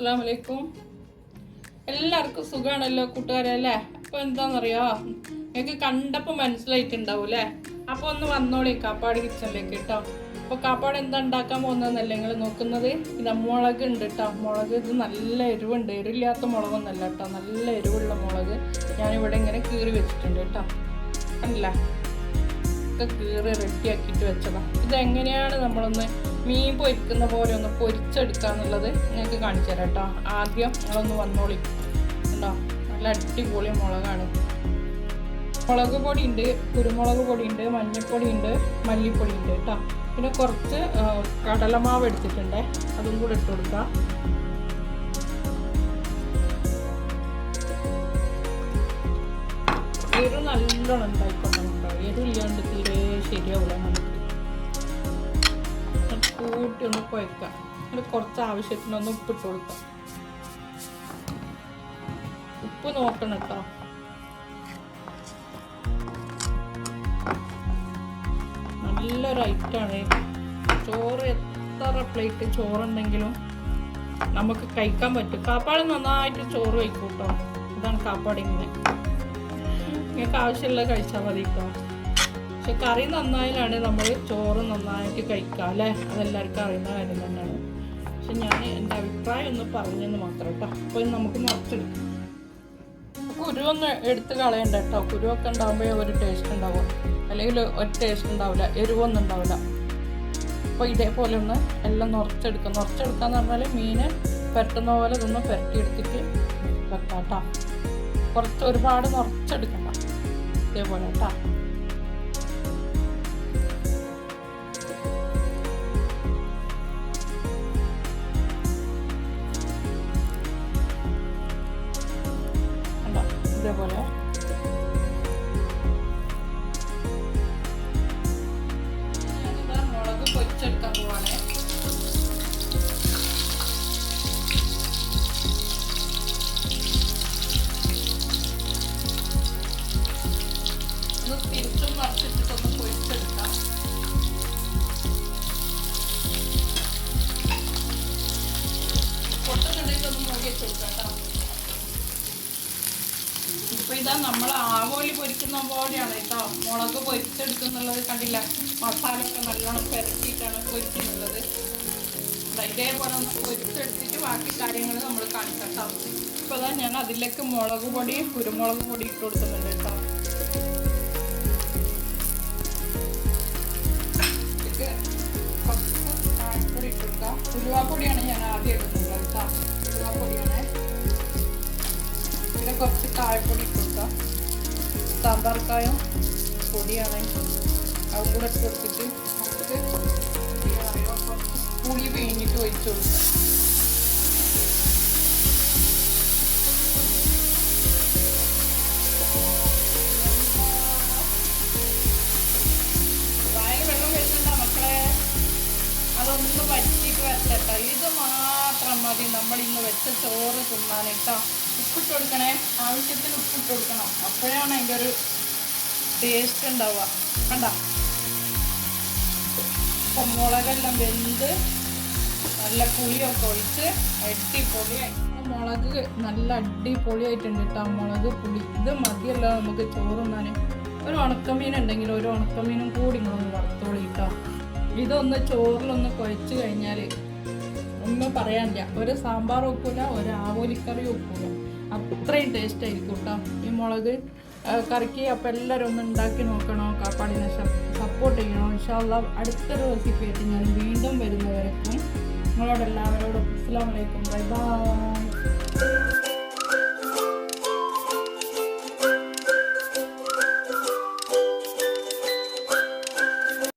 അസ്സാം വലൈക്കും എല്ലാവർക്കും സുഖമാണല്ലോ കൂട്ടുകാരെ അല്ലേ? അപ്പോൾ എന്താണെന്നറിയോ നിങ്ങൾക്ക് കണ്ടപ്പോൾ മനസ്സിലായിട്ടുണ്ടാവും അല്ലേ അപ്പോൾ ഒന്ന് വന്നോളി കാപ്പാട് കിച്ചണിലേക്ക് കേട്ടോ അപ്പോൾ കാപ്പാട് എന്താ ഉണ്ടാക്കാൻ പോകുന്നതെന്നല്ലേ നിങ്ങൾ നോക്കുന്നത്? ഇതാ മുളക് ഉണ്ട് കേട്ടോ മുളക് ഇത് നല്ല എരിവുണ്ട്. എരിവില്ലാത്ത മുളകൊന്നല്ല കേട്ടോ നല്ല എരിവുള്ള മുളക് ഞാനിവിടെ ഇങ്ങനെ കീറി വെച്ചിട്ടുണ്ട് കേട്ടോ അല്ല ഒക്കെ കീറി റെഡിയാക്കിയിട്ട് വെച്ചതാ. ഇതെങ്ങനെയാണ് നമ്മളൊന്ന് മീൻ പൊരിക്കുന്ന പോലെ ഒന്ന് പൊരിച്ചെടുക്കാന്നുള്ളത് നിങ്ങൾക്ക് കാണിച്ചു തരാം കേട്ടോ. ആദ്യം നിങ്ങളൊന്ന് വന്നോളി. കേട്ടോ നല്ല അടിപൊളി മുളകാണ്. മുളക് പൊടി ഉണ്ട് കുരുമുളക് പൊടി ഉണ്ട് മഞ്ഞൾപ്പൊടി ഉണ്ട് മല്ലിപ്പൊടി ഉണ്ട് കേട്ടോ. പിന്നെ കുറച്ച് കടലമാവ് എടുത്തിട്ടുണ്ട്. അതും കൂടെ ഇട്ട് കൊടുക്കാം. എരു നല്ലോണം ഉണ്ടായിക്കോട്ടെ കേട്ടോ. എരു ഇല്ലാണ്ട് തീരെ ശരിയാവില്ല നമുക്ക്. കൂട്ടി ഒന്ന് കുഴക്കാം എന്നിട്ട് കുറച്ച് ആവശ്യത്തിനൊന്ന് ഉപ്പിട്ട് കൊടുക്കാം. ഉപ്പ് നോക്കണം കേട്ടോ നല്ലൊരു ഐറ്റാണ് ചോറ് എത്ര പ്ലേറ്റ് ചോറുണ്ടെങ്കിലും നമുക്ക് കഴിക്കാൻ പറ്റും. കാപ്പാട് നന്നായിട്ട് ചോറ് കഴിക്കൂട്ടോ. ഇതാണ് കാപ്പാട് ഇങ്ങനെ. നിങ്ങൾക്ക് ആവശ്യമുള്ളത് കഴിച്ചാൽ മതി കേട്ടോ പക്ഷെ കറി നന്നായാലാണ് നമ്മൾ ചോറ് നന്നായിട്ട് കഴിക്കുക അല്ലേ? അതെല്ലാവർക്കും അറിയുന്ന കാര്യം തന്നെയാണ്. പക്ഷെ ഞാൻ എന്റെ അഭിപ്രായം ഒന്ന് പറഞ്ഞെന്ന് മാത്രം കേട്ടോ. അപ്പോൾ നമുക്ക് നമുക്ക് കുരു ഒന്ന് എടുത്ത് കളയണ്ട കേട്ടോ. കുരുവൊക്കെ ഉണ്ടാകുമ്പോഴേ ഒരു ടേസ്റ്റ് ഉണ്ടാവും. അല്ലെങ്കിൽ ഒരു ടേസ്റ്റ് ഉണ്ടാവില്ല എരിവൊന്നും ഉണ്ടാവില്ല. അപ്പോൾ ഇതേപോലെ ഒന്ന് എല്ലാം നിറച്ചെടുക്കുക. നിറച്ചെടുക്കാന്ന് പറഞ്ഞാൽ മീൻ പെരട്ടുന്ന പോലെ ഇതൊന്ന് പെരട്ടിയെടുത്തിട്ട് വെക്കാം കേട്ടോ കുറച്ച് ഒരുപാട് നിറച്ചെടുക്കണ്ട. ഇതേപോലെ കേട്ടോ. ഇപ്പൊ ഇതാ നമ്മൾ ആവോലി പൊരിക്കുന്ന പോലെയാണ് കേട്ടോ. മുളക് പൊരിച്ചെടുക്കുന്നുള്ളത് കണ്ടില്ല. മസാല ഒക്കെ നല്ലോണം പെരട്ടിയിട്ടാണ് പൊരിക്കുന്നുള്ളത് ഇതേപോലെ പൊരിച്ചെടുത്തിട്ട് ബാക്കി കാര്യങ്ങൾ നമ്മൾ കാണിക്കാം കേട്ടോ. ഇപ്പൊ ഞാൻ അതിലേക്ക് മുളക് പൊടി കുരുമുളക് പൊടി ഇട്ട് കൊടുക്കുന്നുണ്ട് കേട്ടോ. ഉലുവാപ്പൊടിയാണ് ഞാൻ ആദ്യം ഇടുന്നത് കേട്ടോ. ഉലുവാപ്പൊടിയാണ്. പിന്നെ കുറച്ച് കായപ്പൊടി ഇട്ട് കൊടുക്കാം സാമ്പാർ കായം പൊടിയാണ്. അത് കൂടെ ഇട്ട് കൊടുത്തിട്ട് നമുക്ക് പുളി പിഴിഞ്ഞിട്ട് ഒഴിച്ചു കൊടുക്കാം. വായിൽ വെള്ളം വരുന്നുണ്ടോ മക്കളെ? അതൊന്നും വറ്റിയിട്ട് വരട്ടെ ഇത് മാത്രം മതി. നമ്മൾ ഇന്ന് വെച്ച ചോറ് തിന്നാൻ. കേട്ടോ ഉപ്പിട്ട് കൊടുക്കണേ. ആവശ്യത്തിന് ഉപ്പിട്ട് കൊടുക്കണം. അപ്പോഴാണ് അതിന്റെ ഒരു ടേസ്റ്റ് ഉണ്ടാവുക. കണ്ട? ഇപ്പം മുളകെല്ലാം വെന്ത് നല്ല പുളിയൊക്കെ ഒഴിച്ച് അടിപൊളിയായി. മുളക് നല്ല അടിപൊളിയായിട്ടുണ്ട് കേട്ടോ. മുളക് പുളി. ഇത് മതിയല്ലോ നമുക്ക് ചോറ് തിന്നാൻ ഒരു ഉണക്കമീൻ ഉണ്ടെങ്കിൽ ഒരു ഉണക്കമീനും കൂടി ഒന്ന് വറുത്തോളി കേട്ടോ. ഇതൊന്ന് ചോറിലൊന്ന് കുഴച്ച് കഴിഞ്ഞാൽ ഒന്നും പറയാനില്ല. ഒരു സാമ്പാർ വെക്കൂല ഒരു ആവോലിക്കറി വെക്കൂല അത്രയും ടേസ്റ്റ് ആയിരിക്കും കേട്ടോ ഈ മുളക് കറിക്ക് അപ്പം എല്ലാവരും ഒന്ന് ഉണ്ടാക്കി നോക്കണോ? കാപ്പാടിനെ സപ്പോർട്ട് ചെയ്യണോ? ഇൻഷാല്ല അടുത്തൊരു റെസിപ്പി ആയിട്ട് ഞാൻ വീണ്ടും വരുന്നവരൊക്കെ നിങ്ങളോട് എല്ലാവരോടും അസ്സാം വലൈക്കും ബൈ ബൈ.